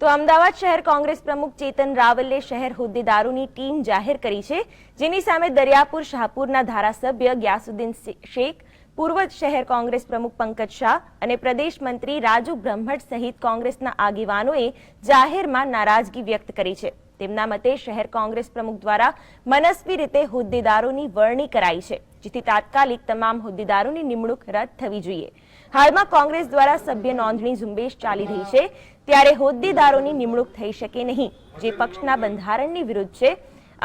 તો અમદાવાદ શહેર કોંગ્રેસ પ્રમુખ ચેતન રાવલે શહેર હોદ્દેદારોની ટીમ જાહેર કરી છે, જેની સામે દરિયાપુર શાહપુરના ધારાસભ્ય ગ્યાસુદ્દીન શેખ, પૂર્વ શહેર કોંગ્રેસ પ્રમુખ પંકજ શાહ અને પ્રદેશ મંત્રી રાજુ બ્રહ્મટ સહિત કોંગ્રેસના આગેવાનોએ જાહેરમાં નારાજગી વ્યક્ત કરી છે. તેમના મતે શહેર કોંગ્રેસ પ્રમુખ દ્વારા મનસ્વી રીતે હોદ્દેદારોની વરણી કરાઈ છે, જેથી તાત્કાલિક તમામ હોદ્દેદારોની નિમણૂક રદ થવી જોઈએ. હાલમાં કોંગ્રેસ દ્વારા સભ્ય નોંધણી ઝુંબેશ ચાલી રહી છે, ત્યારે હોદ્દેદારોની નિમણૂક થઈ શકે નહીં, જે પક્ષના બંધારણની વિરુદ્ધ છે.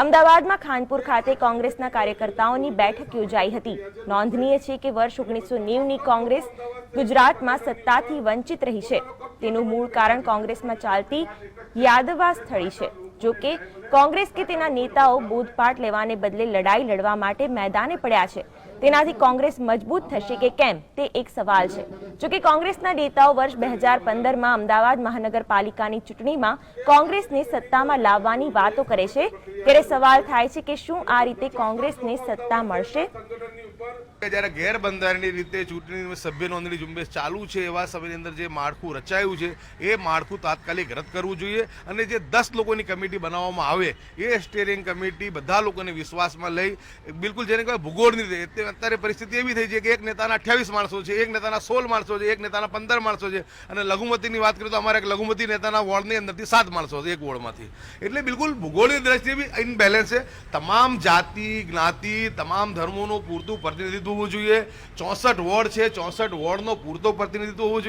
અમદાવાદમાં ખાનપુર ખાતે કોંગ્રેસના કાર્યકર્તાઓની બેઠક યોજાઈ હતી. નોંધનીય છે કે વર્ષ ઓગણીસો નેવની કોંગ્રેસ ગુજરાતમાં સત્તાથી વંચિત રહી છે. તેનું મૂળ કારણ કોંગ્રેસમાં ચાલતી યાદવા સ્થળી છે. જો કે કોંગ્રેસ કે તેના નેતાઓ બોધપાઠ લેવાને બદલે લડાઈ લડવા માટે મેદાને પડ્યા છે. તેનાથી કોંગ્રેસ મજબૂત થશે કે કેમ? તે એક સવાલ છે. જો કે કોંગ્રેસના નેતાઓ વર્ષ બે હજાર પંદરમાં અમદાવાદ મહાનગરપાલિકાની ચૂંટણીમાં કોંગ્રેસને સત્તામાં લાવવાની વાતો કરે છે. ત્યારે સવાલ થાય છે કે શું આ રીતે કોંગ્રેસને સત્તા મળશે? જ્યારે ગેરબંધારણની રીતે ચૂંટણી સભ્ય નોંધણી ઝુંબેશ ચાલુ છે, એવા સમયની અંદર જે માળખું રચાયું છે, એ માળખું તાત્કાલિક રદ કરવું જોઈએ અને જે દસ લોકોની કમિટી બનાવવામાં આવે એ સ્ટેરિંગ કમિટી બધા લોકોને વિશ્વાસમાં લઈ, બિલકુલ જેને કહેવાય ભૂગોળની રીતે. અત્યારે પરિસ્થિતિ એવી થઈ છે કે એક નેતાના અઠ્યાવીસ માણસો છે, એક નેતાના સોળ માણસો છે, એક નેતાના પંદર માણસો છે. અને લઘુમતીની વાત કરીએ તો અમારા એક લઘુમતી નેતાના વોર્ડની અંદરથી સાત માણસો છે એક વોર્ડમાંથી. એટલે બિલકુલ ભૂગોળની દ્રષ્ટિએ બી ઇનબેલેન્સ છે. તમામ જાતિ, જ્ઞાતિ, તમામ ધર્મોનું પૂરતું પ્રતિનિધિત્વ હોવું જોઈએ. ચોસઠ વોર્ડ છે, ચોસઠ વોર્ડનો પૂરતો પ્રતિનિધિત્વ હોવું જોઈએ.